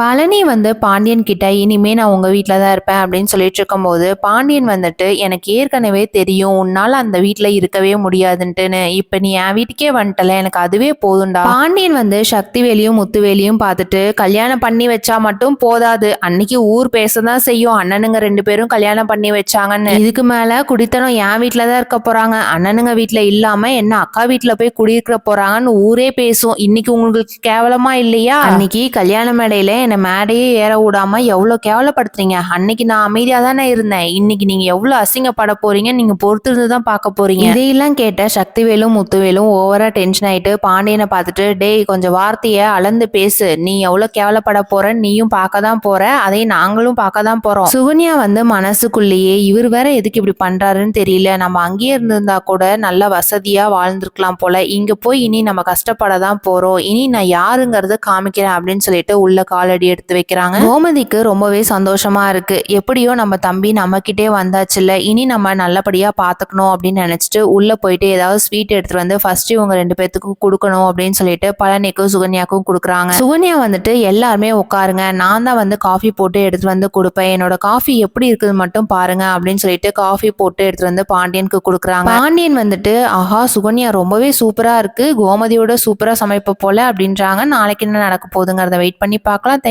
பழனி வந்து பாண்டியன் கிட்ட இனிமே நான் உங்க வீட்டில் தான் இருப்பேன் அப்படின்னு சொல்லிட்டு இருக்கும்போது பாண்டியன் வந்துட்டு எனக்கு ஏற்கனவே தெரியும் உன்னால அந்த வீட்டில் இருக்கவே முடியாதுன்ட்டுன்னு. இப்போ நீ என் வீட்டுக்கே வந்துட்டல எனக்கு அதுவே போதும்டா. பாண்டியன் வந்து சக்திவேலியும் முத்துவேலியும் பார்த்துட்டு கல்யாணம் பண்ணி வச்சா மட்டும் போதாது. அன்னைக்கு ஊர் பேச தான் செய்யும். அண்ணனுங்க ரெண்டு பேரும் கல்யாணம் பண்ணி வச்சாங்கன்னு. இதுக்கு மேல குடித்தனம் என் வீட்டில் தான் இருக்க போறாங்க. அண்ணனுங்க வீட்டில் இல்லாம என்ன அக்கா வீட்டில் போய் குடியிருக்க போறாங்கன்னு ஊரே பேசும். இன்னைக்கு உங்களுக்கு கேவலமா இல்லையா? அன்னைக்கு கல்யாண மேடையில என்னை மேடையே ஏற விடாம எவ்வளோ கேவலப்படுத்துறீங்க? அன்னைக்கு நான் அமைதியாக தானே இருந்தேன். இன்னைக்கு நீங்கள் எவ்வளோ அசிங்கப்பட போறீங்க? நீங்கள் பொறுத்திருந்து தான் பார்க்க போறீங்க. இதையெல்லாம் கேட்ட சக்திவேலும் முத்துவேலும் ஓவரா டென்ஷன் ஆயிட்டு பாண்டியனை பார்த்துட்டு டேய் கொஞ்சம் வார்த்தையை அளந்து பேசு. நீ எவ்வளோ கேவலப்பட போற? நீயும் பார்க்க தான் போற. அதை நாங்களும் பார்க்க தான் போறோம். சுகன்யா வந்து மனசுக்குள்ளேயே இவர் வேற எதுக்கு இப்படி பண்றாருன்னு தெரியல. நம்ம அங்கேயே இருந்திருந்தா கூட நல்ல வசதியா வாழ்ந்திருக்கலாம் போல. இங்க போய் இனி நம்ம கஷ்டப்பட தான் போறோம். இனி நான் யாருங்கிறத காமிக்கிறேன் அப்படின்னு சொல்லிட்டு உள்ள ரெடி எடுத்து வைக்கிறாங்க. கோமதிக்கு ரொம்பவே சந்தோஷமா இருக்கு. எப்படியோ நம்ம தம்பி நம்ம கிட்டே வந்தாச்சுல்ல இனி நம்ம நல்லபடியா பாத்துக்கணும் அப்படின்னு நினைச்சிட்டு உள்ள போயிட்டு ஏதாவது ஸ்வீட் எடுத்துட்டு வந்து ஃபர்ஸ்ட் இவங்க ரெண்டு பேத்துக்கும் கொடுக்கணும் அப்படின்னு சொல்லிட்டு பழனிக்கும் சுகன்யாக்கும் கொடுக்குறாங்க. சுகன்யா வந்துட்டு எல்லாருமே உட்காருங்க நான் தான் வந்து காஃபி போட்டு எடுத்துட்டு வந்து கொடுப்பேன். என்னோட காஃபி எப்படி இருக்குது மட்டும் பாருங்க அப்படின்னு சொல்லிட்டு காஃபி போட்டு எடுத்துட்டு வந்து பாண்டியனுக்கு கொடுக்குறாங்க. பாண்டியன் வந்துட்டு ஆஹா சுகன்யா ரொம்பவே சூப்பரா இருக்கு. கோமதியோட சூப்பரா சமைப்ப போல அப்படின்றாங்க. நாளைக்கு என்ன நடக்க போகுதுங்கிறத வெயிட் பண்ணி பார்க்கலாம்.